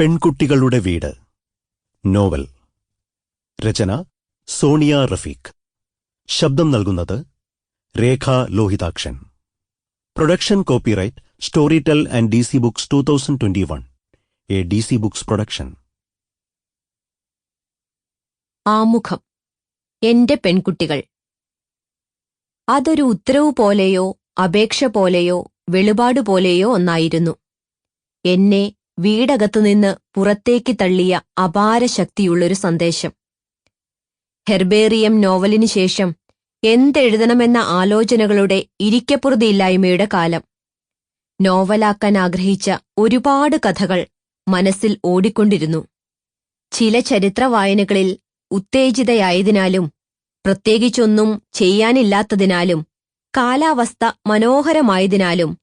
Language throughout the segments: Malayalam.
പെൺകുട്ടികളുടെ വീട്. നോവൽ. രചന സോണിയ റഫീഖ്. ശബ്ദം നൽകുന്നത് Rekha Lohithakshan. Production copyright Storytel and D C books two thousand twenty one. A D C books production. ആമുഖം. എന്റെ പെൺകുട്ടികൾ. അതൊരു ഉത്തരവ് പോലെയോ അപേക്ഷ പോലെയോ വെളിപാട് പോലെയോ ഒന്നായിരുന്നു. എന്നെ വീടകത്തുനിന്ന് പുറത്തേക്ക് തള്ളിയ അപാര ശക്തിയുള്ളൊരു സന്ദേശം. ഹെർബേറിയം നോവലിനു ശേഷം എന്തെഴുതണമെന്ന ആലോചനകളുടെ ഇരിക്കപ്പുറതിയില്ലായ്മയുടെ കാലം. നോവലാക്കാൻ ആഗ്രഹിച്ച ഒരുപാട് കഥകൾ മനസ്സിൽ ഓടിക്കൊണ്ടിരുന്നു. ചില ചരിത്ര വായനകളിൽ ഉത്തേജിതയായതിനാലും പ്രത്യേകിച്ചൊന്നും ചെയ്യാനില്ലാത്തതിനാലും കാലാവസ്ഥ മനോഹരമായതിനാലും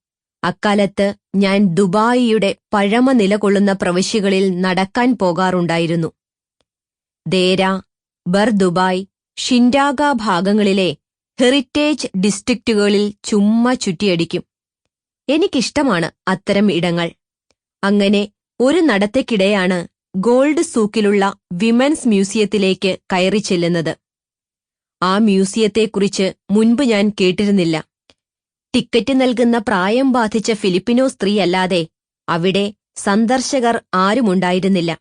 അക്കാലത്ത് ഞാൻ ദുബായിയുടെ പഴമ നിലകൊള്ളുന്ന പ്രവിശ്യകളിൽ നടക്കാൻ പോകാറുണ്ടായിരുന്നു. ദേര ബർ ദുബായ് ഷിൻഡാഗ ഭാഗങ്ങളിലെ ഹെറിറ്റേജ് ഡിസ്ട്രിക്റ്റുകളിൽ ചുമ്മാ ചുറ്റിയടിക്കും. എനിക്കിഷ്ടമാണ് അത്തരം ഇടങ്ങൾ. അങ്ങനെ ഒരു നടത്തക്കിടെയാണ് ഗോൾഡ് സൂക്കിലുള്ള വിമൻസ് മ്യൂസിയത്തിലേക്ക് കയറി ചെല്ലുന്നത്. ആ മ്യൂസിയത്തെക്കുറിച്ച് മുൻപ് ഞാൻ കേട്ടിരുന്നില്ല. ടിക്കറ്റ് നൽകുന്ന പ്രായം ബാധിച്ച ഫിലിപ്പിനോ സ്ത്രീയല്ലാതെ അവിടെ സന്ദർശകർ ആരുമുണ്ടായിരുന്നില്ല.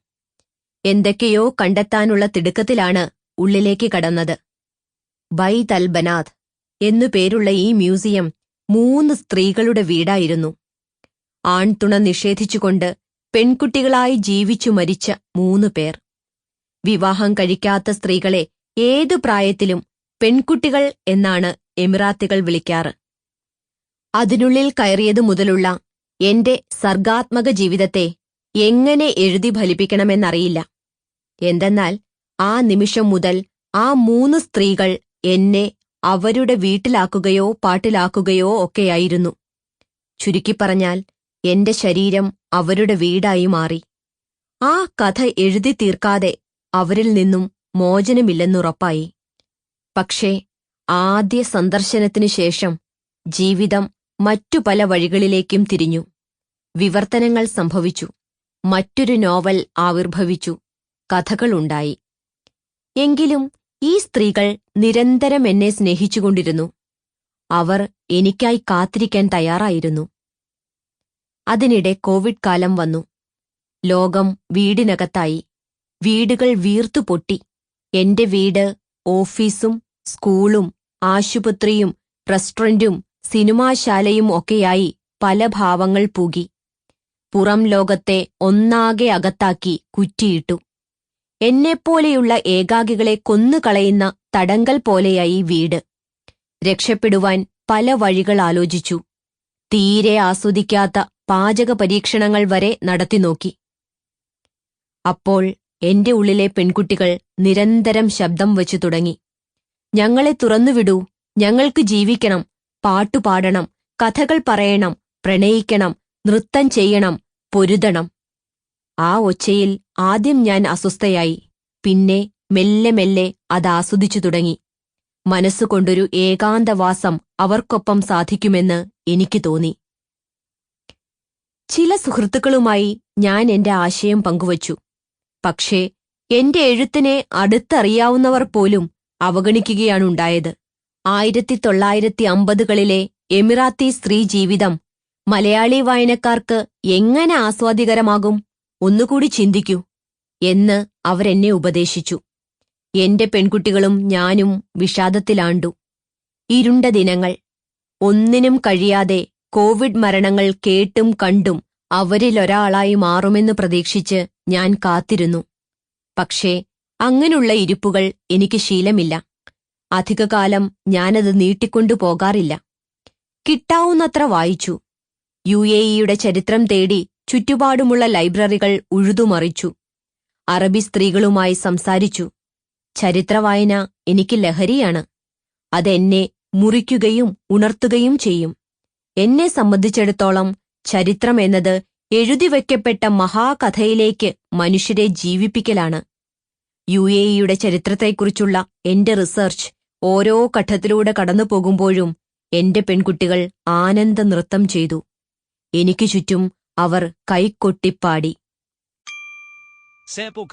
എന്തൊക്കെയോ കണ്ടെത്താനുള്ള തിടുക്കത്തിലാണ് ഉള്ളിലേക്ക് കടന്നത്. ബൈ തൽബനാഥ് എന്നു പേരുള്ള ഈ മ്യൂസിയം മൂന്ന് സ്ത്രീകളുടെ വീടായിരുന്നു. ആൺതുണ നിഷേധിച്ചുകൊണ്ട് പെൺകുട്ടികളായി ജീവിച്ചു മരിച്ച മൂന്ന് പേർ. വിവാഹം കഴിക്കാത്ത സ്ത്രീകളെ ഏതു പ്രായത്തിലും പെൺകുട്ടികൾ എന്നാണ് എമിറാത്തുകൾ വിളിക്കാറ്. അതിനുള്ളിൽ കയറിയതു മുതലുള്ള എന്റെ സർഗാത്മക ജീവിതത്തെ എങ്ങനെ എഴുതി ഫലിപ്പിക്കണമെന്നറിയില്ല. എന്തെന്നാൽ ആ നിമിഷം മുതൽ ആ മൂന്ന് സ്ത്രീകൾ എന്നെ അവരുടെ വീട്ടിലാക്കുകയോ പാട്ടിലാക്കുകയോ ഒക്കെയായിരുന്നു. ചുരുക്കിപ്പറഞ്ഞാൽ എന്റെ ശരീരം അവരുടെ വീടായി മാറി. ആ കഥ എഴുതി തീർക്കാതെ അവരിൽ നിന്നും മോചനമില്ലെന്നുറപ്പായി. പക്ഷേ ആദ്യ സന്ദർശനത്തിനു ശേഷം ജീവിതം മറ്റു പല വഴികളിലേക്കും തിരിഞ്ഞു. വിവർത്തനങ്ങൾ സംഭവിച്ചു. മറ്റൊരു നോവൽ ആവിർഭവിച്ചു. കഥകളുണ്ടായി. എങ്കിലും ഈ സ്ത്രീകൾ നിരന്തരം എന്നെ സ്നേഹിച്ചുകൊണ്ടിരുന്നു. അവർ എനിക്കായി കാത്തിരിക്കാൻ തയ്യാറായിരുന്നു. അതിനിടെ കോവിഡ് കാലം വന്നു. ലോകം വീടിനകത്തായി. വീടുകൾ വീർത്തു പൊട്ടി. എന്റെ വീട് ഓഫീസും സ്കൂളും ആശുപത്രിയും റെസ്റ്റോറന്റും സിനിമാശാലയും ഒക്കെയായി പല ഭാവങ്ങൾ പൂകി. പുറം ലോകത്തെ ഒന്നാകെ അകത്താക്കി കുറ്റിയിട്ടു. എന്നെപ്പോലെയുള്ള ഏകാകികളെ കൊന്നുകളയുന്ന തടങ്കൽ പോലെയായി വീട്. രക്ഷപ്പെടുവാൻ പല വഴികൾ ആലോചിച്ചു. തീരെ ആസ്വദിക്കാത്ത പാചക പരീക്ഷണങ്ങൾ വരെ നടത്തി നോക്കി. അപ്പോൾ എന്റെ ഉള്ളിലെ പെൺകുട്ടികൾ നിരന്തരം ശബ്ദം വച്ചു തുടങ്ങി. ഞങ്ങളെ തുറന്നുവിടൂ. ഞങ്ങൾക്ക് ജീവിക്കണം. പാട്ടുപാടണം കഥകൾ പറയണം പ്രണയിക്കണം നൃത്തം ചെയ്യണം പൊരുതണം. ആ ഒച്ചയിൽ ആദ്യം ഞാൻ അസ്വസ്ഥയായി. പിന്നെ മെല്ലെ മെല്ലെ അത് ആസ്വദിച്ചു തുടങ്ങി. മനസ്സുകൊണ്ടൊരു ഏകാന്തവാസം അവർക്കൊപ്പം സാധിക്കുമെന്ന് എനിക്ക് തോന്നി. ചില സുഹൃത്തുക്കളുമായി ഞാൻ എന്റെ ആശയം പങ്കുവച്ചു. പക്ഷേ എന്റെ എഴുത്തിനെ അടുത്തറിയാവുന്നവർ പോലും അവഗണിക്കുകയാണുണ്ടായത്. ആയിരത്തി തൊള്ളായിരത്തി അമ്പതുകളിലെ എമിറാത്തി സ്ത്രീ ജീവിതം മലയാളി വായനക്കാർക്ക് എങ്ങനെ ആസ്വാദികരമാകും? ഒന്നുകൂടി ചിന്തിക്കൂ എന്ന് അവരെന്നെ ഉപദേശിച്ചു. എന്റെ പെൺകുട്ടികളും ഞാനും വിഷാദത്തിലാണ്ടു. ഇരുണ്ട ദിനങ്ങൾ. ഒന്നിനും കഴിയാതെ കോവിഡ് മരണങ്ങൾ കേട്ടും കണ്ടും അവരിലൊരാളായി മാറുമെന്ന് പ്രതീക്ഷിച്ച് ഞാൻ കാത്തിരുന്നു. പക്ഷേ അങ്ങനുള്ള ഇരിപ്പുകൾ എനിക്ക് ശീലമില്ല. അധികകാലം ഞാനത് നീട്ടിക്കൊണ്ടു പോകാറില്ല. കിട്ടാവുന്നത്ര വായിച്ചു. യു എ ഇയുടെ ചരിത്രം തേടി ചുറ്റുപാടുമുള്ള ലൈബ്രറികൾ ഉഴുതുമറിച്ചു. അറബി സ്ത്രീകളുമായി സംസാരിച്ചു. ചരിത്രവായന എനിക്ക് ലഹരിയാണ്. അതെന്നെ മുറിക്കുകയും ഉണർത്തുകയും ചെയ്യും. എന്നെ സംബന്ധിച്ചിടത്തോളം ചരിത്രം എന്നത് എഴുതിവെക്കപ്പെട്ട മഹാകഥയിലേക്ക് മനുഷ്യരെ ജീവിപ്പിക്കലാണ്. യു എ ഇയുടെ ചരിത്രത്തെക്കുറിച്ചുള്ള എന്റെ റിസർച്ച് ഓരോ ഘട്ടത്തിലൂടെ കടന്നു പോകുമ്പോഴും എന്റെ പെൺകുട്ടികൾ ആനന്ദ നൃത്തം ചെയ്തു. എനിക്ക് ചുറ്റും അവർ കൈക്കൊട്ടിപ്പാടി Sample?